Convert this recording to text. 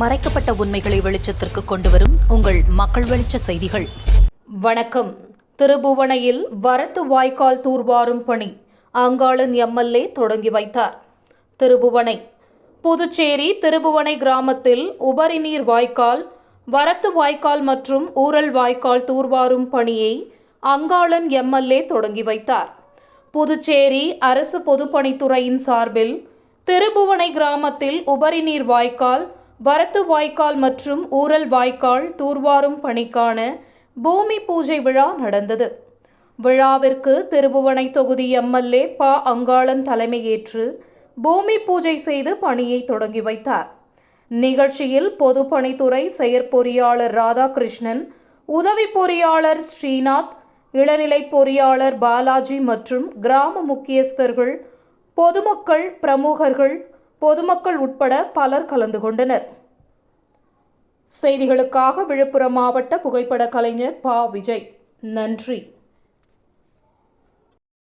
மறைக்கப்பட்ட உண்மைகளை வெளிச்சத்திற்கு கொண்டு வரும் உங்கள் மக்கள் வெளிச்ச செய்திகள். வணக்கம். திருபுவனையில் வரத்து வாய்க்கால் தூர்வாரும் பணி அங்காளன் எம்எல்ஏ தொடங்கி வைத்தார். திருபுவனை புதுச்சேரி திருபுவனை கிராமத்தில் உபரி நீர் வாய்க்கால் வரத்து வாய்க்கால் மற்றும் ஊரல் வாய்க்கால் தூர்வாரும் பணியை அங்காளன் எம்எல்ஏ தொடங்கி வைத்தார். புதுச்சேரி அரசு பொதுப்பணித்துறையின் சார்பில் திருபுவனை கிராமத்தில் உபரி நீர் வாய்க்கால் வரத்து வாய்க்கால் மற்றும் ஊரல் வாய்க்கால் தூர்வாரும் பணிக்கான பூமி பூஜை விழா நடந்தது. விழாவிற்கு திருபுவனை தொகுதி எம்எல்ஏ ப. அங்காளன் தலைமையேற்று பூமி பூஜை செய்து பணியை தொடங்கி வைத்தார். நிகழ்ச்சியில் பொதுப்பணித்துறை செயற்பொறியாளர் ராதாகிருஷ்ணன் உதவி பொறியாளர் ஸ்ரீநாத் இளநிலை பொறியாளர் பாலாஜி மற்றும் கிராம முக்கியஸ்தர்கள் பொதுமக்கள் பிரமுகர்கள் பொதுமக்கள் உட்பட பலர் கலந்து கொண்டனர். செய்திகளுக்காக விழுப்புரம் மாவட்ட புகைப்பட கலைஞர் பா. விஜய். நன்றி.